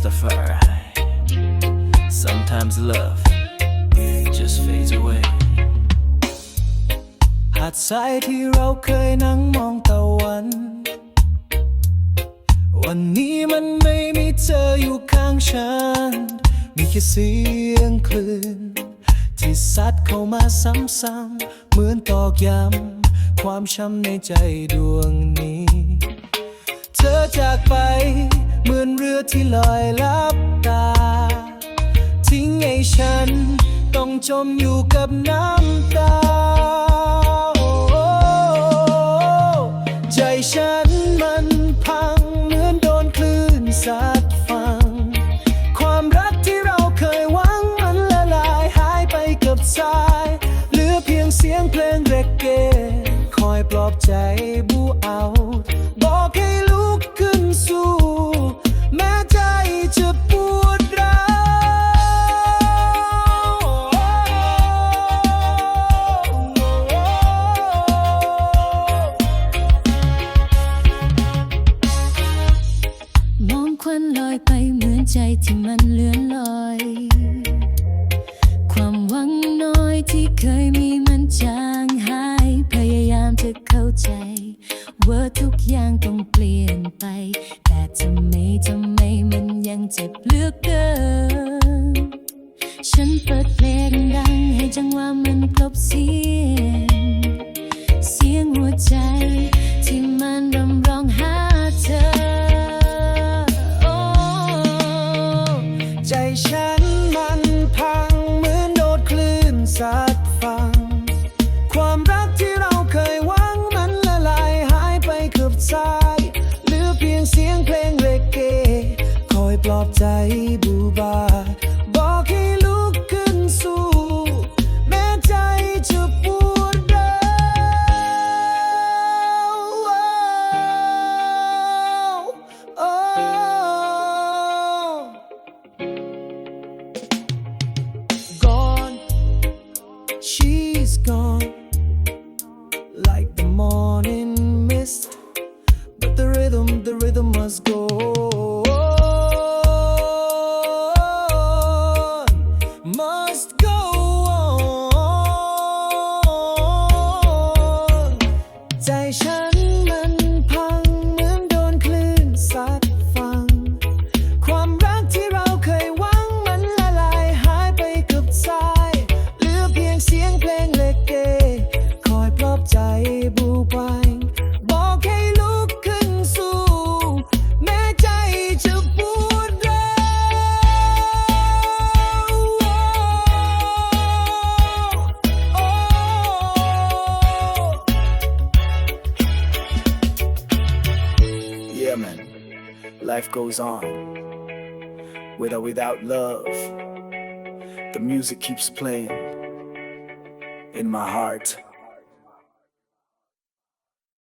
Rastafari. Sometimes love just fades away. หาดทรายที่เราเคยนั่งมองตะวัน วันนี้มันไม่มีเธออยู่ข้างฉัน มีแค่เสียงคลื่น ที่ซัดเข้ามาซ้ำๆเหมือนตอกย้ำความช้ำในใจดวงนี้ เธอจากไป มือนเรือที่ลอยลับตา ทิ้งให้ฉัน ต้องจมอยู่กับน้ำตา ใจฉันมันพังเหมือนโดนคลื่นซัดฟัง ความรักที่เราเคยหวังมันละลายหายไปกับสาย เหลือเพียงเสียงเพลงเรกเกคอยปลอบใจบู อยไปเหมือนใจที่มันเลื่อนลอย ความหวังน้อยที่เคยมีมันจางหาย พยายามจะเข้าใจ ว่าทุกอย่างต้องเปลี่ยนไป แต่ทำไมทำไมมันยังเจ็บเหลือเกิน ฉันเปิดเพลงดังให้จังหวะมันกลบเสียง เสียงหัวใจ ปลอบใจบูบา บอกให้ลุกขึ้นสู้ แม้ใจจะปวดร้าวโอ้ gone. She's gone like the morning mist. But the rhythm, the rhythm must go Yeah, man. Life goes on. With or without love, the music keeps playing in my heart.